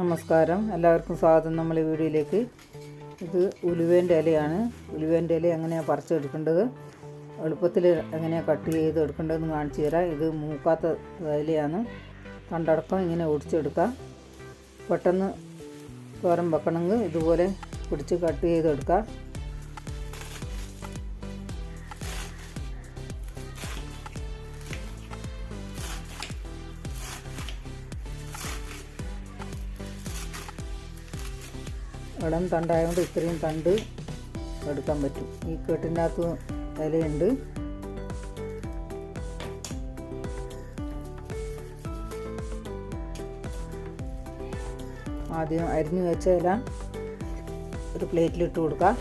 നമസ്കാരം. എല്ലാവർക്കും സ്വാഗതം. നമ്മൾ ഈ വീഡിയോയിലേക്ക്. ഇത് ഉലുവേന്റെ ഇലയാണ്. ഉലുവേന്റെ ഇല എങ്ങനെയാണ് പറിച്ചെടുക്കേണ്ടത്? എളുപ്പത്തിൽ എങ്ങനെയാണ് കട്ട് ചെയ്ത് എടുക്കേണ്ടതെന്ന് കാണിച്ചു തരാം. ഇത് മൂക്കാത്ത ഇലയാണ്. കണ്ടടക്കം ഇങ്ങനെ ഒടിച്ചെടുക്കുക പെട്ടെന്ന് തോരൻ വെക്കണമെങ്കിൽ ഇതുപോലെ പിടിച്ച് കട്ട് ചെയ്തെടുക്കുക ഇളം തണ്ടായതുകൊണ്ട് ഇത്രയും തണ്ട് എടുക്കാൻ പറ്റും. ഈ കെട്ടിന്റെ അകത്ത് ഇലയുണ്ട്. ആദ്യം അരിഞ്ഞു വെച്ച ഇല ഒരു പ്ലേറ്റിലിട്ട് കൊടുക്കാം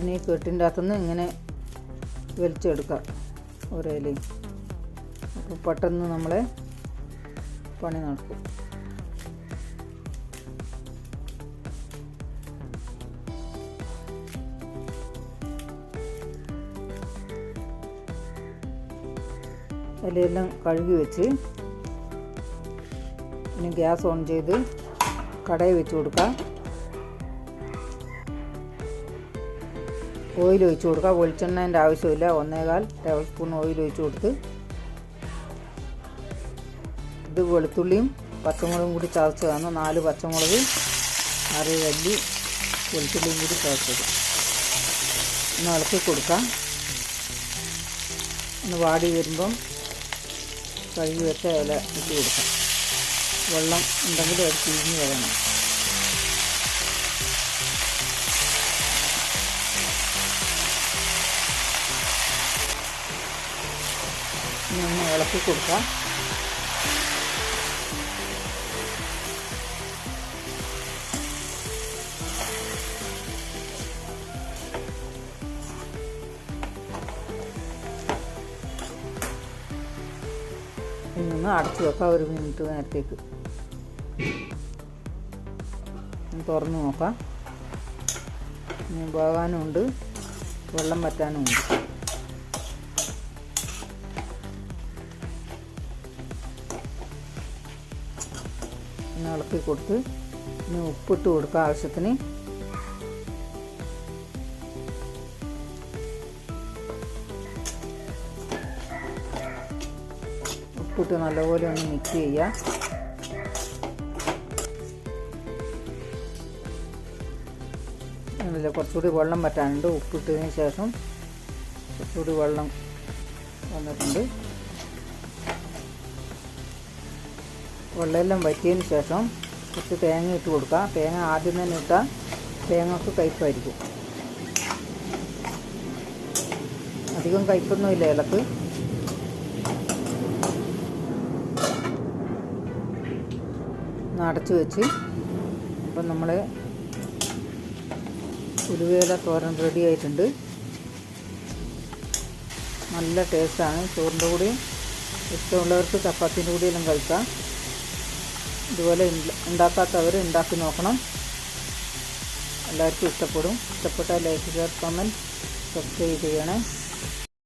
ഇനി കെട്ടിന്റെ അകത്തുനിന്ന് ഇങ്ങനെ വലിച്ചെടുക്കാം ഓരോ ഇലയും അപ്പോൾ പെട്ടെന്ന് നമ്മളെ പണി നടക്കും. ഇലയെല്ലാം കഴുകി വെച്ച് ഇനി ഗ്യാസ് ഓൺ ചെയ്ത് കടയിൽ വെച്ച് കൊടുക്കാം ഓയിൽ ഒഴിച്ച് കൊടുക്കുക. വെളിച്ചെണ്ണേന്റെ ആവശ്യമില്ല. ഒന്നേകാൽ ടേബിൾ സ്പൂൺ ഓയിൽ ഒഴിച്ച് കൊടുത്ത് ഇത് വെളുത്തുള്ളിയും പച്ചമുളകും കൂടി ചതച്ചതാണ്. നാല് പച്ചമുളക് അര കല്ലി വെളുത്തുള്ളിയും കൂടി ചതച്ചത്. ഒന്ന് ഇളക്കി കൊടുക്കാം. ഒന്ന് വാടി വരുമ്പം കഴുകി വെച്ച ഇല ഇട്ട് കൊടുക്കാം. വെള്ളം ഉണ്ടെങ്കിൽ അത് പിഴിഞ്ഞ് വരണം ഇളക്കി കൊടുക്കാം. ഇന്ന് അടച്ചു വെക്കാം. ഒരു മിനിറ്റ് നേരത്തേക്ക്. തുറന്നു നോക്കാം. ഇനി പോകാനും ഉണ്ട് വെള്ളം വറ്റാനും ഉണ്ട് ഒന്ന് ഇളക്കി കൊടുത്ത് ഇനി ഉപ്പിട്ട് കൊടുക്കുക ആവശ്യത്തിന്. ഉപ്പിട്ട് നല്ലപോലെ ഒന്ന് മിക്സ് ചെയ്യുക അതിൽ കുറച്ചുകൂടി വെള്ളം പറ്റാനുണ്ട് ഉപ്പിട്ടതിന് ശേഷം കുറച്ചുകൂടി വെള്ളം വന്നിട്ടുണ്ട്. വെള്ളമെല്ലാം വറ്റിയതിന് ശേഷം കുറച്ച് തേങ്ങ ഇട്ട് കൊടുക്കുക തേങ്ങ ആദ്യം തന്നെ ഇട്ടാൽ തേങ്ങക്ക് കയ്പ്പായിരിക്കും. അധികം കയ്പ്പൊന്നുമില്ല ഇലക്ക്. അടച്ചു വെച്ച് അപ്പം നമ്മൾ ഉലുവേല തോരൻ റെഡി ആയിട്ടുണ്ട്. നല്ല ടേസ്റ്റാണ് ചോറിന്റെ കൂടെയും ഇഷ്ടമുള്ളവർക്ക് ചപ്പാത്തിന്റെ കൂടെയെല്ലാം കഴിക്കാം. ഇതുപോലെ ഉണ്ടാക്കാത്തവർ ഉണ്ടാക്കി നോക്കണം. എല്ലാവർക്കും ഇഷ്ടപ്പെടും. ഇഷ്ടപ്പെട്ടാൽ ലൈക്ക് ഷെയർ കമന്റ് സബ്സ്ക്രൈബ് ചെയ്യണേ.